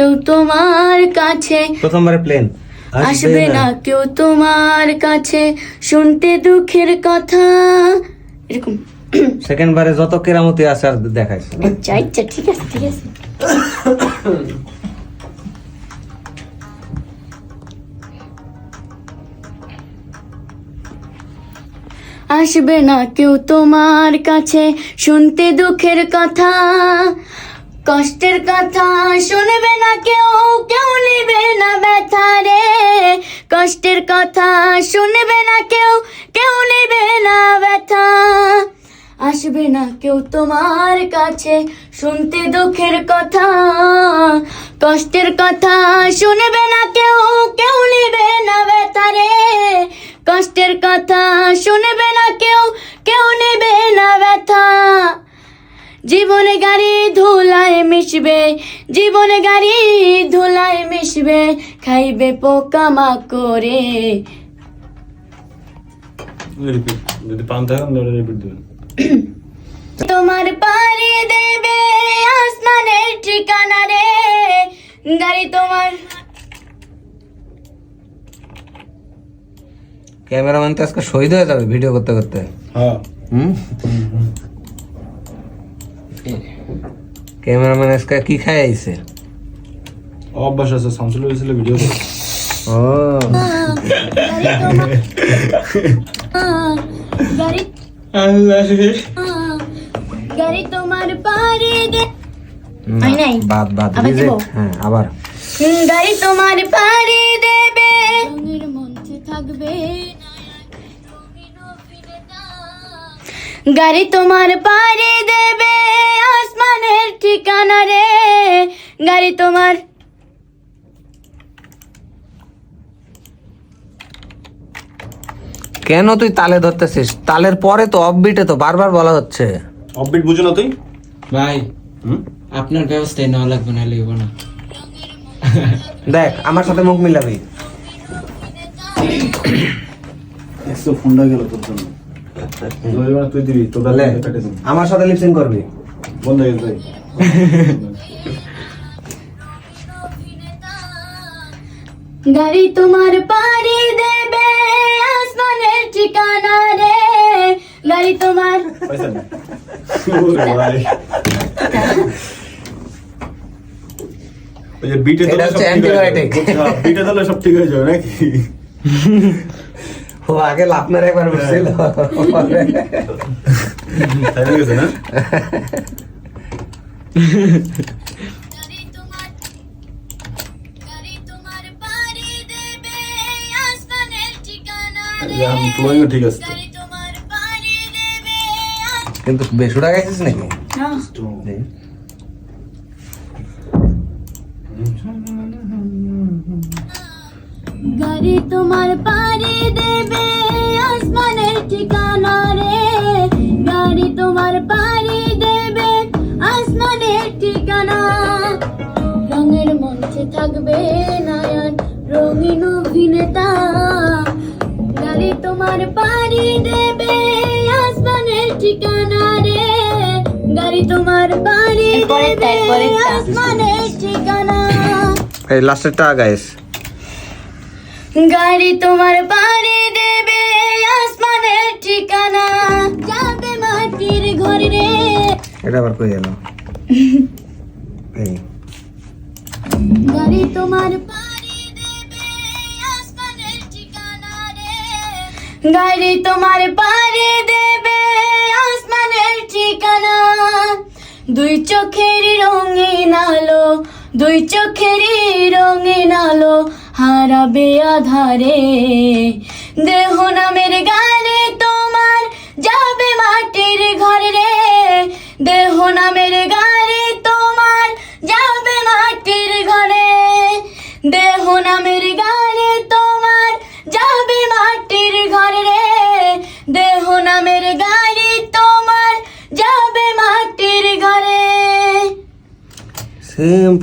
কেউ তোমার কাছে প্রথমবারে প্লেন। আসবে না। কেউ তোমার কাছে। শুনতে দুঃখের কথা। এরকম। সেকেন্ড বারে যত কেরামতি আছে আর দেখাইছে। আচ্ছা আচ্ছা ঠিক আছে ঠিক আছে। আসবে না কেউ তোমার কাছে। শুনতে দুঃখের কথা। কষ্টের কথা শুনবে না কেউ কেউ নিবে না ব্যথা রে। কষ্টের কথা শুনবে না কেউ কেউ নিবে না ব্যথা। আসবে না কেউ তোমার কাছে শুনতে দুঃখের কথা। কষ্টের কথা শুনবে না কেউ কেউ নিবে না ব্যথা রে। কষ্টের কথা শুনবে না কেউ কেউ নেবে না ব্যথা। জীবনে গাড়ি ধুলায় মিশবে জীবনে গাড়ি ধুলায় মিশবে খাইবে পোকামা করে যদি পান থাকেন রিপিট দিবেন। তোমার পাড়ি দেবে আসমানের ঠিকানা রে গাড়ি তোমার। ক্যামেরাম্যান তো আজকে শহীদ হয়ে যাবে ভিডিও করতে করতে। হ্যাঁ। হুম? ক্যামেরাম্যান আজকে কি খাই আইছে? অভ্যাস আছে শামসুল হয়েছিল ভিডিও করে ও। গাড়ি তোমার নাই। বাদ বাদ আবার হ্যাঁ আবার। গাড়ি তোমার পাড়ি দেবে। মঞ্চে থাকবে গাড়ি তোমার পাড়ি দেবে। গাড়ি তোমার। কেন তুই তালে ধরতেছিস? তালের পরে তো অফবিটে তো বারবার বলা হচ্ছে। অফবিট বুঝো না তুই। ভাই হুম? আপনার ব্যবস্থায় নেওয়া লাগবে না লিখব না। দেখ আমার সাথে মুখ মিলাবি। একশো ফোনটা গেল তোর জন্য। তুই দিবি দিবি আমার সাথে লিপসিং করবি। বন্ধ হয়ে গাড়ি তোমার পাড়ি দেবে আসমানের ঠিকানা রে। গাড়ি তোমার ওই যে বিটে দিলে সব ঠিক হয়ে যাবে। বিটে দিলে সব ঠিক হয়ে যাবে নাকি? ও আগে লাপনার একবার বসছিল। তাই গেছে না? রে ফ্লোয়িংও ঠিক আছে তো। গাড়ি তোমার পাড়ি দেবে কিন্তু বেসুরা গাইছিস নাকি? গাড়ি তোমার পাড়ি দেবে আসমানের ঠিকানা রে। গাড়ি তোমার পাড়ি দেবে আসমানের ঠিকানা। রঙের মঞ্চে থাকবে নায়ান রঙিন অভিনেতা। তোমার পাড়ি দেবে আসমানের ঠিকানা রে গাড়ি তোমার পাড়ি দেবে আসমানের ঠিকানা। এই লাস্টেরটা গাইস গাড়ি তোমার বাড়ি দেবে আসমানের ঠিকানা। যাবে মাটির ঘরে। রে এটা আবার কই গেল? এই। গাড়ি তোমার গাড়ি তোমার বাড়ি দেবে আসমানের ঠিকানা। দুই চোখের রঙিন আলো, দুই চোখের রঙিন আলো হারাবে আধারে। দেহ নামের গানে তোমার যাবে মাটির ঘরে রে। দেহ নামের গানে তোমার যাবে মাটির ঘরে। দেহ নামের তোমার